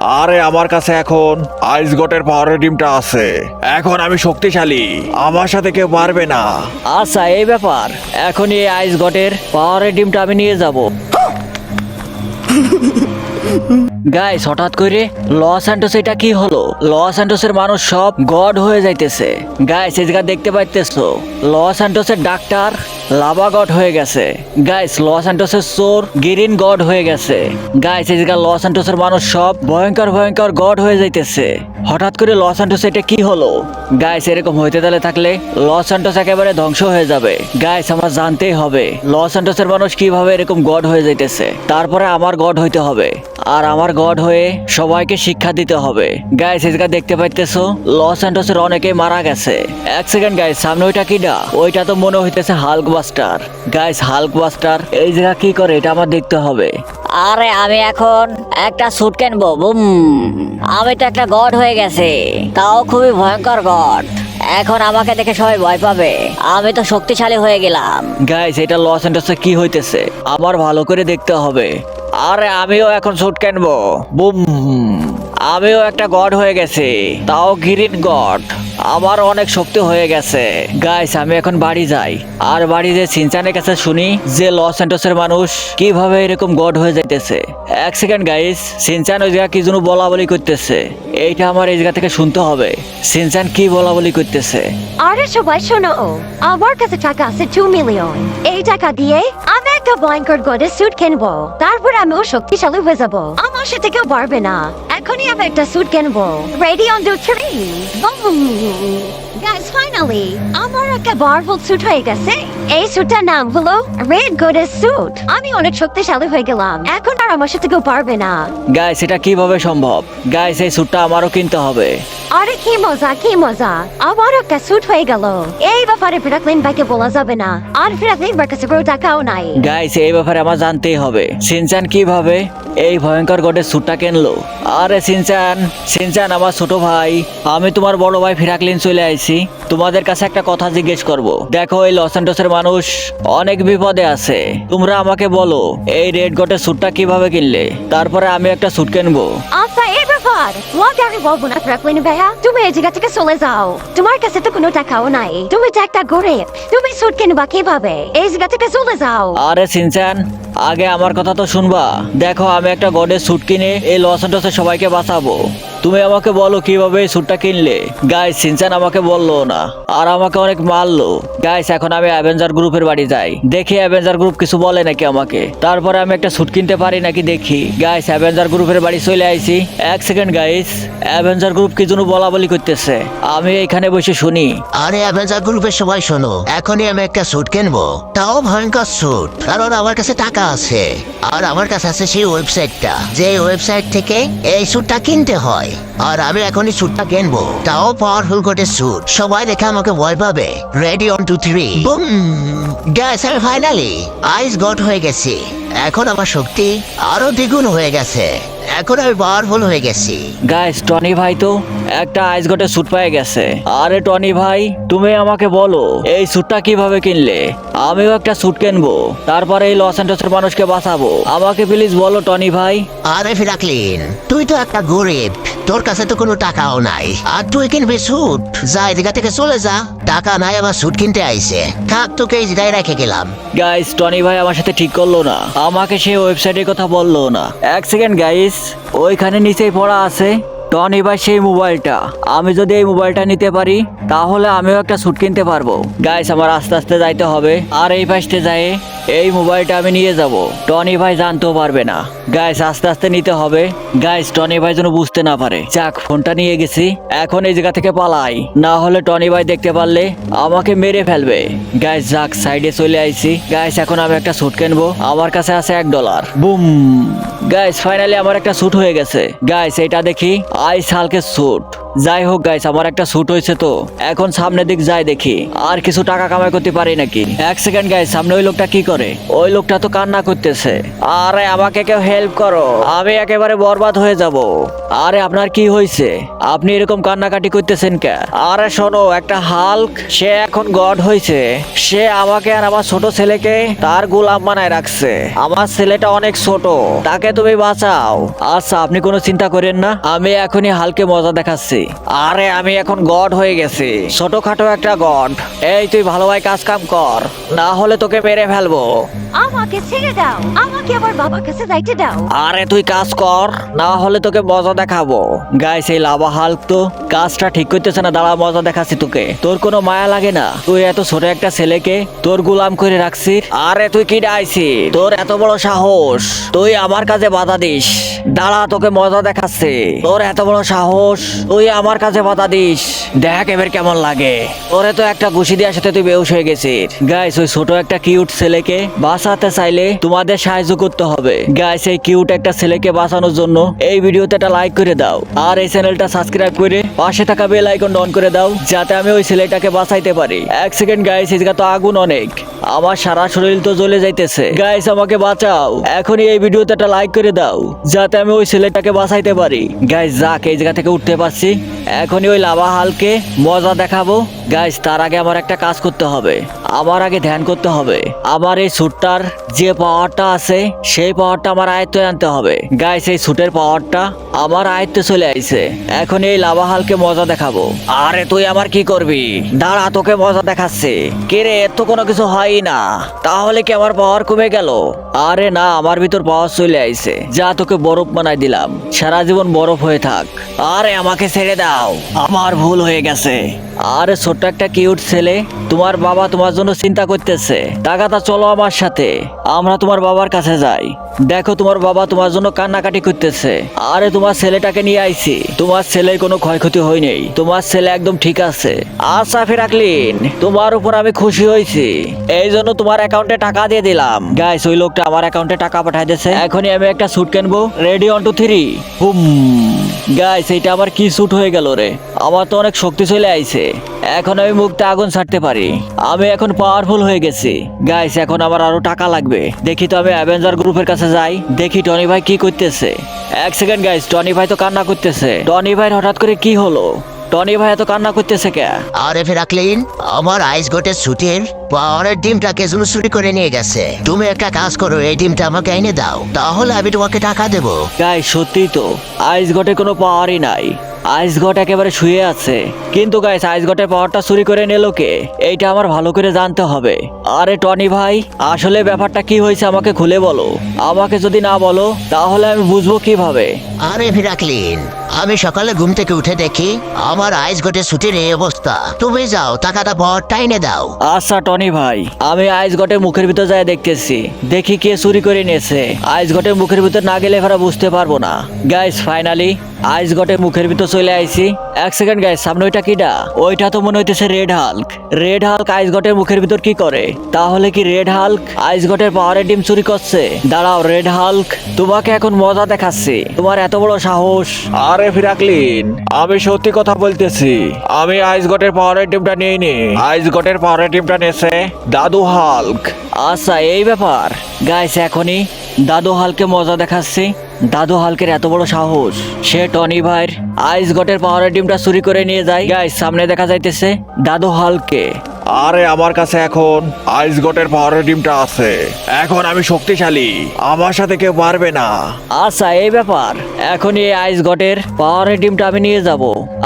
আরে, আমার কাছে এখন আইস গটের পাওয়ারের ডিমটা আছে। এখন আমি শক্তিশালী। আমার সাথে কেউ পারবে না। আচ্ছা এই ব্যাপার। এখন এই আইস গটের পাওয়ারের ডিমটা আমি নিয়ে যাব। গাইস হঠাৎ করে লস অ্যান্টোস এটা কি হলো? লস অ্যান্টোসের মানুষ সব গড হয়ে যাইতেছে। গাইস জায়গা দেখতে পাইতেছো? লস অ্যান্টোসের ডাক্তার লাভা গড হয়ে গেছে। গাইস লস অ্যান্টোসের চোর গ্রিন গড হয়ে গেছে। গাইস জায়গা লস অ্যান্টোসের মানুষ সব ভয়ঙ্কর ভয়ঙ্কর গড হয়ে যাইতেছে। হঠাৎ করে লস অ্যান্টোস এটা কি হলো? গাইস এরকম হইতে তাহলে থাকলে লস অ্যান্টোস একেবারে ধ্বংস হয়ে যাবে। গাইস আমার জানতেই হবে, লস অ্যান্টোসের মানুষ কীভাবে এরকম গড হয়ে যাইতেছে। তারপরে আমার গড হইতে হবে, আর আমার গড হয়ে সবাইকে শিক্ষা দিতে হবে। গাইস জায়গা দেখতে পাইতেছো, লস অ্যান্টোসের অনেকেই মারা গেছে। এক সেকেন্ড গাইস সামনে ওইটা কিডা? ওইটা তো মনে হইতেছে Hulkbuster guys Hulkbuster এই জায়গা কি করে? এটা আমার দেখতে হবে। আরে, আমি এখন একটা স্যুট কিনবো, বুম। আমি তো একটা গড হয়ে গেছে। তাও খুবই ভয়ঙ্কর গড। এখন আমাকে দেখে সবাই ভয় পাবে। আমি তো শক্তিশালী হয়ে গেলাম। গাইস এটা লস অ্যাঞ্জেলসে কি হইতেছে? আমার ভালো করে দেখতে হবে। আরে, আমিও এখন স্যুট কিনবো। বুম। আমিও একটা গড হয়ে গেছে। তাও গ্রিন গড। আমার অনেক শক্তি হয়ে গেছে। গাইস আমি এখন বাড়ি যাই। আর বাড়ি যে সিনচানের কাছে শুনি যে লস অ্যান্টোসের মানুষ কীভাবে এরকম গড হয়ে যাইতেছে। এক সেকেন্ড গাইস সিনচান ওই জায়গা কি যেন বলা বলি করতেছে। এইটা আমার এই জায়গা থেকে শুনতে হবে। সিনচান কি বলা বলি করতেছে? আরে সবাই শোনো, আমার কাছে টাকা আছে টু মিলিয়ন এই টাকা দিয়ে আমি একটা ভয়ঙ্কর গডের স্যুট কিনবো। তারপর আমিও শক্তিশালী হয়ে যাব। আমার সাথে কেউ পারবে না। এখনই আমি একটা স্যুট কিনবো। Ready one two three guys finally আমার একটা পাওয়ারফুল স্যুট হয়ে গেছে। এই স্যুটটার নাম হলো রেড গডের স্যুট আমি অনেক শক্তিশালী হয়ে গেলাম। এখন আর আমার সাথে কেউ পারবে না। গাইস এটা কীভাবে সম্ভব? গাইস এই স্যুটটা আমারও কিনতে হবে। আরে কি মজা কি মজা। আবার একটা স্যুট হয়ে গেল। এই ব্যাপারে ফ্রাকলিন ভাইকে বলা যাবে না। আর ফ্রাকলিন ভাইয়ের কাছে কোনো টাকাও নাই। গাইস এই ব্যাপারে আমার জানতেই হবে। সিনচান কীভাবে এই ভয়ঙ্কর গডের স্যুটটা কিনলো? আরে সিনচান সিনচান আমার ছোট ভাই আমি তোমার বড় ভাই ফিরাকলিন চলে আইছি। তোমাদের কাছে একটা কথা জিজ্ঞেস করব। দেখো এই লস অ্যান্টোসের মানুষ অনেক বিপদে আছে। তোমরা আমাকে বলো এই রেড গটের স্যুটটা কীভাবে কিনলে? তারপরে আমি একটা স্যুট কিনবো। আচ্ছা এই ব্যাপার। তোমাকে আমি বলব না ফ্রাকলিন ভাইয়া। তুমি এই জায়গা থেকে চলে যাও। তোমার কাছে তো কোনো টাকাও নাই। তুমি তো একটা গরিব। তুমি স্যুট কিনবা কীভাবে? এই জায়গা থেকে চলে যাও। আরে সিনচান আগে আমার কথা তো শুনবা। দেখো, আমি একটা গডের স্যুট কিনে এই লস অ্যান্টোসের সবাইকে বাঁচাবো। তুমি আমাকে বলো কীভাবে এই স্যুটটা কিনলে? গাইস সিনচান আমাকে বলল না। আর আমাকে অনেক মারলো। গাইস এখন আমি অ্যাভেঞ্জার গ্রুপের বাড়ি যাই। দেখি অ্যাভেঞ্জার গ্রুপ কিছু বলে নাকি আমাকে। তারপরে আমি একটা স্যুট কিনতে পারি নাকি দেখি। গাইস অ্যাভেঞ্জার গ্রুপের বাড়ি চলে আইছি। এক সেকেন্ড গাইস অ্যাভেঞ্জার গ্রুপ কি জন্য বলা বলি করতেছে। আমি এখানে বসে শুনি। আরে অ্যাভেঞ্জার গ্রুপের সবাই শোনো। এখনই আমি একটা স্যুট কিনবো। তাও ভয়ঙ্কর স্যুট। কারণ আমার কাছে টাকা আছে। আর আমার কাছে আছে সেই ওয়েবসাইটটা, যে ওয়েবসাইট থেকে এই স্যুটটা কিনতে হয়। আর আমি এখনই স্যুটটা কিনবো। তাও পাওয়ারফুল কোটে স্যুট। সবাই দেখে আমাকে ভয় পাবে। Ready one two three boom! Guys আমি ফাইনালি আইস গট হয়ে গেছি। এখন আমার শক্তি আরও দ্বিগুণ হয়ে গেছে। এখন আমি পাওয়ারফুল হয়ে গেছি। গাইস টনি ভাই তো একটা আইস গটে স্যুট পেয়ে গেছে। আরে টনি ভাই তুমি আমাকে বলো এই স্যুটটা কীভাবে কিনলে? আমিও একটা স্যুট কিনবো। তারপরে এই লস অ্যাঞ্জেলসের মানুষকে বাঁচাবো। আমাকে প্লিজ বলো টনি ভাই। আরে ফিরাকলিন তুই তো একটা গরিব। তোর কাছে তো কোনো টাকাও নাই। আর তুই কিনবি সুট যা এদিকা থেকে চলে যা। টাকা নাই আমার সুট কিনতে আইছে। থাক, তোকে এই জায়গায় রেখে গেলাম। গাইস টনি ভাই আমার সাথে ঠিক করল না। আমাকে সেই ওয়েবসাইটের কথা বলল না। এক সেকেন্ড গাইস ওইখানে নিচেই পড়া আছে। টনি ভাই, সেই মোবাইলটা। আমি যদি এই মোবাইলটা নিতে পারি, তাহলে আমিও একটা স্যুট কিনতে পারব। গাইস আমার আস্তে আস্তে যাইতে হবে। আর এই পাশে যায় এই মোবাইলটা আমি নিয়ে যাব। টনি ভাই জানতেও পারবে না। গাইস আস্তে আস্তে নিতে হবে। গাইস টনি ভাই যেন বুঝতে না পারে। যাক, ফোনটা নিয়ে গেছি। এখন এই জায়গা থেকে পালাই। না হলে টনি ভাই দেখতে পারলে আমাকে মেরে ফেলবে। গাইস যাক সাইডে চলে আইছি। গাইস এখন আমি একটা স্যুট কিনবো। আমার কাছে আছে এক ডলার বুম। গাইস ফাইনালি আমার একটা স্যুট হয়ে গেছে। গাইস এটা দেখি। আইস হালকে স্যুট যাই হোক গাইস আমার একটা স্যুট হয়েছে তো। এখন সামনের দিক যাই দেখি। আর কিছু টাকা কামাই করতে পারি নাকি? এক সেকেন্ড গাইস সামনে ওই লোকটা কি করে। ওই লোকটা তো কান্না করতেছে। আরে, আমাকে কেউ হেল্প করো। আমি একেবারে বরবাদ হয়ে যাব। আরে, আপনার কি হয়েছে? আপনি এরকম কান্নাকাটি করতেছেন কে? আরে, শোনো, একটা হাল্ক, সে এখন গড হয়েছে। সে আমাকে আর আমার ছোট ছেলেকে তার গোলাম বানায় রাখছে। আমার ছেলেটা অনেক ছোট। তাকে তুমি বাঁচাও। আচ্ছা আপনি কোনো চিন্তা করেন না। আমি এখনই হালকে মজা দেখাচ্ছি। আরে, আমি এখন গড হয়ে গেছি। ছোটখাটো একটা গড। এই, তুই ভালোভাবে কাজ কাম কর। না হলে তোকে মেরে ফেলব। আমাকে ছেড়ে দাও। আমাকে আমার বাবার কাছে যাইতে দাও। আরে, তুই কাজ কর। না হলে তোকে মজা দেখাবো। গাইস, এই লাভা হাল্ক তো কাজটা ঠিক করতেছে না। দাঁড়া, মজা দেখাচ্ছি তোকে। তোর কোনো মায়া লাগে না। তুই এত ছোট একটা ছেলেকে তোর গুলাম করে রাখছিস আরে, তুই কি ডাইছি? তোর এত বড় সাহস। তুই আমার কাছে বাধা দিস। দাঁড়া, তোকে মজা দেখাচ্ছে। তোর এত বড় সাহস। তুই আমার কাছে বাধা দিস। দেখ এবার কেমন লাগে। ওরে তো একটা ঘুষি দেওয়ার সাথে তুই বেউস হয়ে গেছিস। গাইস ওই ছোট একটা কিউট ছেলেকে বাঁচাতে চাইলে তোমাদের সাহায্য করতে হবে। গাইস এই কিউট একটা ছেলেকে বাঁচানোর জন্য এই ভিডিওতে একটা লাইক করে দাও। আর এই চ্যানেলটা সাবস্ক্রাইব করে পাশে থাকা বেল আইকন অন করে দাও, যাতে আমি ওই ছেলেটাকে বাঁচাইতে পারি। এক সেকেন্ড গাইস এদিকে তো আগুন অনেক। আমার সারা শরীর তো জ্বলে যাইতেছে। গাইস আমাকে বাঁচাও। এখনই এই ভিডিওতে একটা লাইক করে দাও, যাতে আমি ওই ছেলেটাকে বাঁচাইতে পারি। গাইস যাক, এই জায়গা থেকে উঠতে পারছি। এখনই ওই লাভা হালকে মজা দেখাবো। গাইস তার আগে আমার একটা কাজ করতে হবে। আমার আগে ধ্যান করতে হবে। আমার এই স্যুটটার যে পাওয়ারটা আছে, সেই পাওয়ারটা আমার আয়ত্তে আনতে হবে। গাইস এই স্যুটের পাওয়ারটা আমার আয়ত্তে চলে আইছে। এখন এই লাভা হালকে মজা দেখাবো। আরে, তুই আমার কি করবি? দাঁড়া, তোকে মজা দেখাচ্ছে। কে রে, এর তো কোনো কিছু হয় না। তাহলে কি আমার পাওয়ার কমে গেল? আরে না, আমার ভিতর পাওয়ার চলে আইছে। যা তোকে বরফ বানাই দিলাম। সারা জীবন বরফ হয়ে থাক। আরে, আমাকে ছেড়ে দাও। আমার ভুল হয়ে গেছে। আরে ছোট্ট একটা কিউট ছেলে, তোমার বাবা তোমার জন্য চিন্তা করতেছে। টাকাটা চলো আমার সাথে। আমরা তোমার বাবার কাছে যাই। দেখো তোমার বাবা তোমার জন্য কান্নাকাটি করতেছে। আরে তোমার ছেলেটাকে নিয়ে আইছি। তোমার ছেলের কোনো ক্ষয়ক্ষতি হয়নি তোমার ছেলে একদম ঠিক আছে। আচ্ছা ফেরাকলিন তোমার উপর আমি খুশি হয়েছি। এই জন্য তোমার অ্যাকাউন্টে টাকা দিয়ে দিলাম। গাইস ওই লোকটা আমার অ্যাকাউন্টে টাকা পাঠাই দিয়েছে। এখনই আমি একটা স্যুট কিনবো। Ready one two three hmm. Guys এটা আমার কি স্যুট হয়ে গেল রে? আমার তো অনেক শক্তি চলে আইছে। এখন আমি মুখটা আগুন ছাড়তে পারি। আমি এখন পাওয়ারফুল হয়ে গেছি। গাইস এখন আমার আরও টাকা লাগবে। দেখি তো আমি অ্যাভেঞ্জার গ্রুপের কাছে যাই। দেখি টনি ভাই কি করতেছে। এক সেকেন্ড গাইস টনি ভাই তো কান্না করতেছে। টনি ভাই হঠাৎ করে কি হলো? টনি ভাই এত কান্না করতেছে কে? আরে ফেরাকলিন আমার আইস গোটের সুটের পাওয়ারের ডিমটাকে জন্য চুরি করে নিয়ে গেছে। তুমি একটা কাজ করো এই ডিমটা আমাকে এনে দাও। তাহলে আমি তোমাকে টাকা দেবো। গাইস সত্যি তো আইস গটে কোনো পাওয়ারই নাই। আইস গট একেবারে শুয়ে আছে। কিন্তু গাইস আইস গটের পাওয়ারটা চুরি করে নিল কে? এইটা আমার ভালো করে জানতে হবে। আরে টনি ভাই আসলে ব্যাপারটা কি হয়েছে আমাকে খুলে বলো। আমাকে যদি না বলো তাহলে আমি বুঝব কীভাবে। আরে ফিরাকলিন আমি সকালে ঘুম থেকে উঠে দেখি আমার আইস গোটে ছুটির এই অবস্থা। তুমি যাও, টাকাটা পাওয়ারটা টাইনে দাও। আচ্ছা টনি ভাই, আমি আইস গোটে মুখের ভিতর যায় দেখতেছি। দেখি কে চুরি করে নিয়েছে। আইস গোটে মুখের ভিতর না গেলে এবার বুঝতে পারব না। গাইস ফাইনালি আইস গোটে মুখের ভিতর চলে আইছি। এক সেকেন্ড গাইস সামনে ওইটা কিডা? ওইটা তো মনে হইতেছে Red Hulk Red Hulk Ice গটের মুখের ভিতর কি করে? তাহলে কি রেড হাল্ক আইস গটের পাওয়ারের ডিম চুরি করছে? দাঁড়াও রেড হাল্ক তোমাকে এখন মজা দেখাচ্ছি। তোমার এত বড় সাহস। আরে ফিরাকলিন আমি সত্যি কথা বলতেছি। আমি আইস গটের পাওয়ারের টিমটা নিয়ে নি আইস গটের পাওয়ারের টিমটা নেছে দাদু হাল্ক আচ্ছা এই ব্যাপার। গাইস এখনই দাদু হালকে মজা দেখাচ্ছে। দাদু হালকের এত বড় সাহস। সে টনি ভাইয়ের আইস গটের পাওয়ারের ডিমটা চুরি করে নিয়ে যায়। গাইস সামনে দেখা যাইতেছে দাদু হালকে। আরে আমার কাছে এখন আইস গটের পাওয়ারের ডিমটা আছে। এখন আমি শক্তিশালী। আমার সাথে কেউ পারবে না। আচ্ছা এই ব্যাপার। এখন এই আইস গটের পাওয়ারের ডিমটা আমি নিয়ে যাব।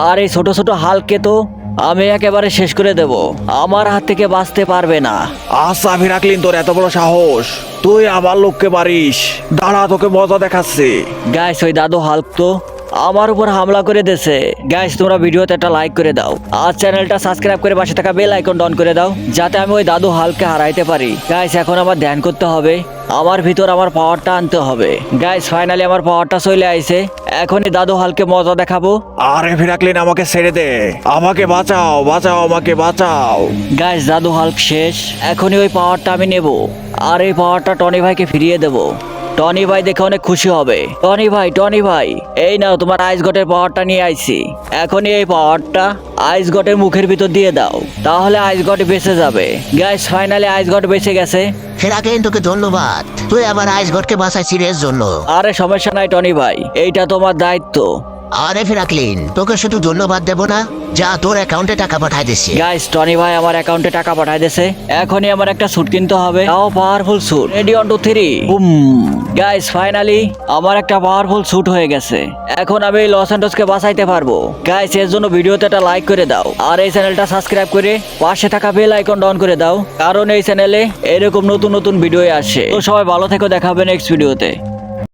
আর এই ছোট ছোট হালকে তো আমি একেবারে শেষ করে দেব। আমার হাত থেকে বাঁচতে পারবে না। আচ্ছা রাখলিন তোর এত বড় সাহস। তুই আবার লোককে পারিস দাঁড়া তোকে মজা দেখাচ্ছে। গায়ে ওই দাদু হাল্ক তো। আমার উপর হামলা করে দেছে গ্যাস তোমরা ভিডিওতে একটা লাইক করে দাও। আর চ্যানেলটা সাবস্ক্রাইব করে পাশে থাকা বেল আইকন অন করে দাও যাতে আমি ওই দাদু হালকে হারাইতে পারি। গ্যাস এখন আমার ধ্যান করতে হবে। আমার ভিতর আমার পাওয়ারটা আনতে হবে। গাইস ফাইনালি আমার পাওয়ারটা চলে আইছে। এখনই দাদু হালকে মজা দেখাবো। আরে ফিরাকলিন আমাকে ছেড়ে দে। আমাকে বাঁচাও বাঁচাও আমাকে বাঁচাও। গাইস দাদু হাল্ক শেষ। এখনই ওই পাওয়ারটা আমি নেব। আর এই পাওয়ারটা টনি ভাইকে ফিরিয়ে দেব। টনি ভাই দেখে অনেক খুশি হবে। টনি ভাই টনি ভাই এই নাও তোমার আইস গটের পাওয়ারটা নিয়ে আইছি। এখনই এই পাওয়ারটা আইস গটের মুখের ভিতর দিয়ে দাও। তাহলে আইস গট বেঁচে যাবে। গ্যাস ফাইনালি আইস গট বেঁচে গেছে। হেরাকেন তোকে ধন্যবাদ। তুই আমার আইসগড়কে বাঁচাইছিস এর জন্য। আরে সমস্যা নাই টনি ভাই এইটা তোমার দায়িত্ব। আরে ফেরাকলিন, তোকে শুধু ধন্যবাদ দেবো না, যা তোর অ্যাকাউন্টে টাকা পাঠাই দিছি গাইস টনি ভাই আমার অ্যাকাউন্টে টাকা পাঠায় দিয়েছে। এখনই আমার একটা স্যুট কিনতে হবে। তাও powerful suit ready one two three boom guys finally আমার একটা পাওয়ারফুল স্যুট হয়ে গেছে। এখন আমি লস অ্যান্ডোসকে বাঁচাইতে পারব। গাইস এর জন্য ভিডিওতে একটা লাইক করে দাও। আর এই চ্যানেলটা সাবস্ক্রাইব করে পাশে থাকা বেল আইকন অন করে দাও। কারণ এই চ্যানেলে এরকম নতুন নতুন ভিডিও আসে। তো সবাই ভালো থেকো দেখাবে নেক্সট ভিডিওতে